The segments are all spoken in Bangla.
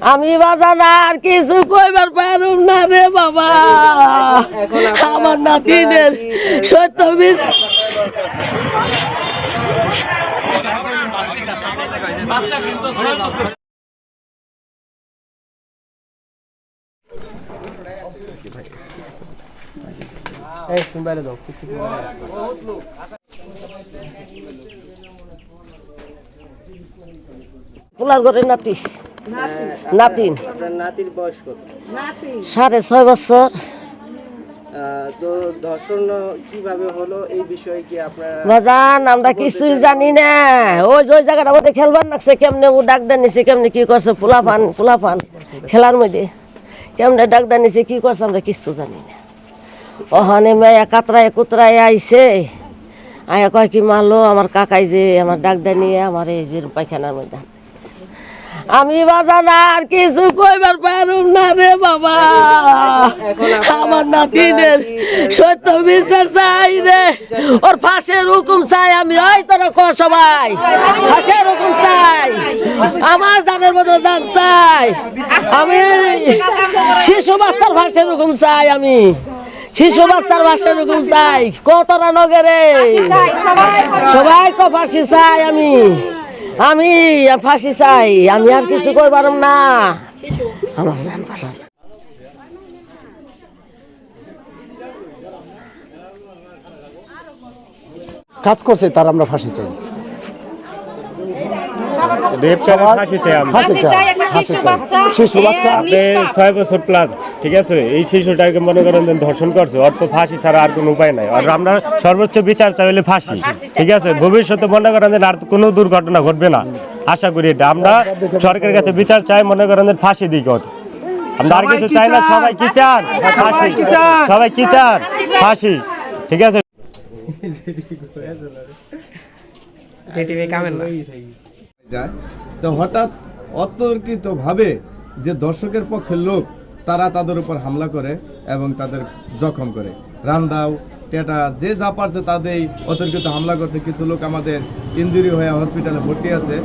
আমি বাজান আর কিছু কইবার পারুম না রে বাবা। আমার নাতিনের সত্য বিশ এই তুমি বাইরে যাও কিছু পোলার ঘরে নাতি। নাতিন। আপনার নাতির বয়স কত? সাড়ে ছয় বছর। তো ধর্ষণ কীভাবে হলো? এই বিষয়ে কি আপনারা বাজান আমরা কিছুই জানি না। ওই যে ওই জায়গাটা মধ্যে খেলবার লাগছে কেমনে ও ডাক দেন নিছে কেমনে কি করছে পোলা পান পোলা পান খেলার মধ্যে। কেমনে ডাক দেন নিছে কি করছে আমরা কিছু জানি না। ওখানে মেয়া কাতরায় কুতরায় আইছে। আয়া কয় কি মারলো আমার কাকাই যে আমার ডাক দেয় নিয়ে আমার এই যে পায়খানার মধ্যে। আমি বাজান আর কিছু কইবার পারুম না রে বাবা। আমার নাতিনের সত্য বিচার চাই রে। ওর ফাঁসের হুকুম চাই আমি ওই তোর ক সবাই? ফাঁসের হুকুম চাই। আমার জানের মতো জান চাই। আমি শিশু বাচ্চার ফাঁসের হুকুম চাই আমি। শিশু বাচ্চার ফাঁসের হুকুম চাই। কতটা নগরে সবাই তো ফাঁসি চাই আমি। আমি ফাঁসি চাই আমি আর কিছু কই পারম না। আমার জান না। কাজ করছে তার আমরা ফাঁসি চাই। রেপ করে ফাঁসি চাই আমরা। ফাঁসি চাই শিশু বাচ্চা, শিশু বাচ্চা। আপনি ছয় বছর প্লাস ঠিক আছে? এই শিশুটাকে মনে করেন যে ধর্ষণ করছে তো ফাঁসি ছাড়া আর কোনো উপায় নাই। আর আমরা সর্বোচ্চ বিচার চাইলে ফাঁসি ঠিক আছে? ভবিষ্যতে মনে করেন যে আর কোনো দুর্ঘটনা ঘটবে না। আশা করি এটা। আমরা সরকারের কাছে বিচার চাই মনে করেন যে ফাঁসি দিক ওর। আমরা আর কিছু চাই না সবাই কি চান? ফাঁসি সবাই কি চান? ফাঁসি ঠিক আছে? তো হঠাৎ অতর্কিতভাবে যে দর্শকের পক্ষের লোক তারা তাদের উপর হামলা করে এবং তাদের জখম করে। রান্দাও টেটা যে যা পারছে তাদের অতর্কিত হামলা করছে। কিছু লোক আমাদের ইঞ্জুরি হয়ে হসপিটালে ভর্তি আছে।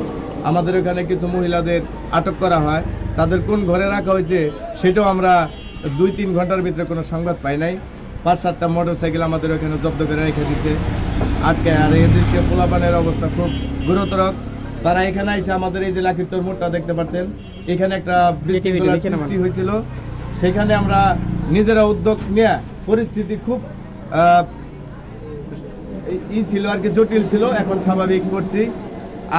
আমাদের এখানে কিছু মহিলাদের আটক করা হয়। তাদের কোন ঘরে রাখা হয়েছে সেটাও আমরা দুই তিন ঘণ্টার ভিতরে কোনো সংবাদ পাই নাই। পাঁচ সাতটা মোটর সাইকেল আমাদের ওখানে জব্দ করে রেখে দিচ্ছে আটকে আর এদেরকে পোলাপানের অবস্থা খুব গুরুতর। তারা এখানে এসে আমাদের এই যে লাখির চর মোড়টা দেখতে পাচ্ছেন। এখানে একটা সৃষ্টি হয়েছিল। সেখানে আমরা নিজেরা উদ্যোগ নিয়ে পরিস্থিতি খুব ই ছিল আর কি জটিল ছিল এখন স্বাভাবিক করছি।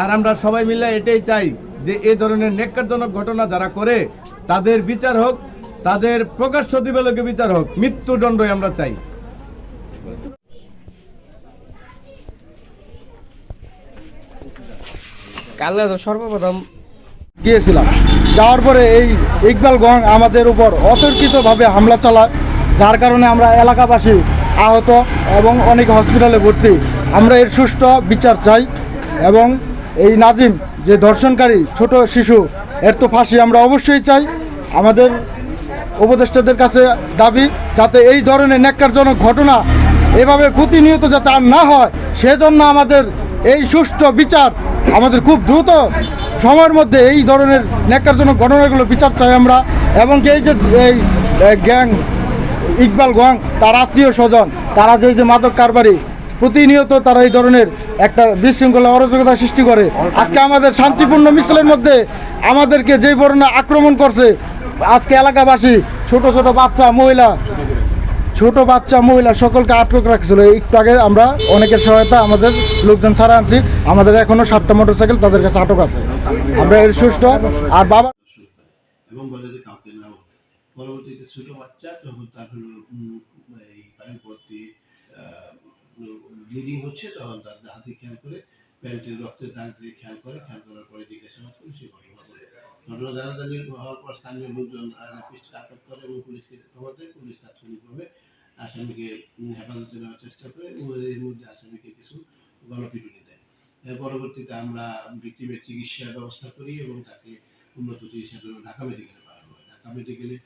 আর আমরা সবাই মিলে এটাই চাই যে এ ধরনের নেককারজনক ঘটনা যারা করে তাদের বিচার হোক তাদের প্রকাশ্য দিবালোকে বিচার হোক মৃত্যুদণ্ডই আমরা চাই। কালে সর্বপ্রথম গিয়েছিলাম। যাওয়ার পরে এই ইকবাল গং আমাদের উপর অতর্কিতভাবে হামলা চালায়, যার কারণে আমরা এলাকাবাসী আহত এবং অনেক হসপিটালে ভর্তি। আমরা এর সুষ্ঠু বিচার চাই এবং এই নাজিম যে ধর্ষণকারী ছোট শিশু, এর তো ফাঁসি আমরা অবশ্যই চাই। আমাদের উপদেষ্টাদের কাছে দাবি, যাতে এই ধরনের ন্যাক্কারজনক ঘটনা এভাবে প্রতিনিয়ত যাতে আর না হয়, সেজন্য আমাদের এই সুষ্ঠু বিচার আমাদের খুব দ্রুত সময়ের মধ্যে এই ধরনের ন্যাক্কারজনক ঘটনাগুলো বিচার চাই আমরা এবং এই যে, এই গ্যাং, ইকবাল গং তার আত্মীয় স্বজন, তারা যে যে মাদক কারবারি, প্রতিনিয়ত তারা এই ধরনের একটা বিশৃঙ্খলা, অরাজকতা সৃষ্টি করে। আজকে আমাদের শান্তিপূর্ণ মিছিলের মধ্যে আমাদেরকে যে বর্ণনা আক্রমণ করছে, আজকে এলাকাবাসী, ছোট ছোট বাচ্চা, মহিলা ছোট বাচ্চা, মহিলা সকলকে আটক রাখছিল। একটু আগে আমরা অনেকের সহায়তা আমাদের লোকজন ছাড়া আনছি। আমাদের এখনও সাতটা মোটরসাইকেল তাদের কাছে আটক আছে। আমরা এর সুস্থ আর বাবা এবং বলে যে কাউকে না পরবর্তীতে ছোট বাচ্চা, তখন তার এই ব্লিডিং হচ্ছে, তখন তার হাতে খেয়াল করে প্যান্টের রক্তের দাগ দিয়ে খেয়াল করে। খেয়াল করার পরে জিজ্ঞাসাবাদ করে সে ঘটনা ঘটনা জানাজানি হওয়ার পর স্থানীয় লোকজন আরপিস্টকে আটক করে এবং পুলিশকে খবর দেয় পুলিশ তাৎক্ষণিকভাবে আসামিকে হেফাজতে নেওয়ার চেষ্টা করে এবং এর মধ্যে আসামিকে কিছু গণপিটুনি দেয়। পরবর্তীতে আমরা ভিক্টিমের চিকিৎসার ব্যবস্থা করি এবং তাকে উন্নত চিকিৎসার জন্য ঢাকা মেডিকেলে পাঠানো হয়। ঢাকা মেডিকেলে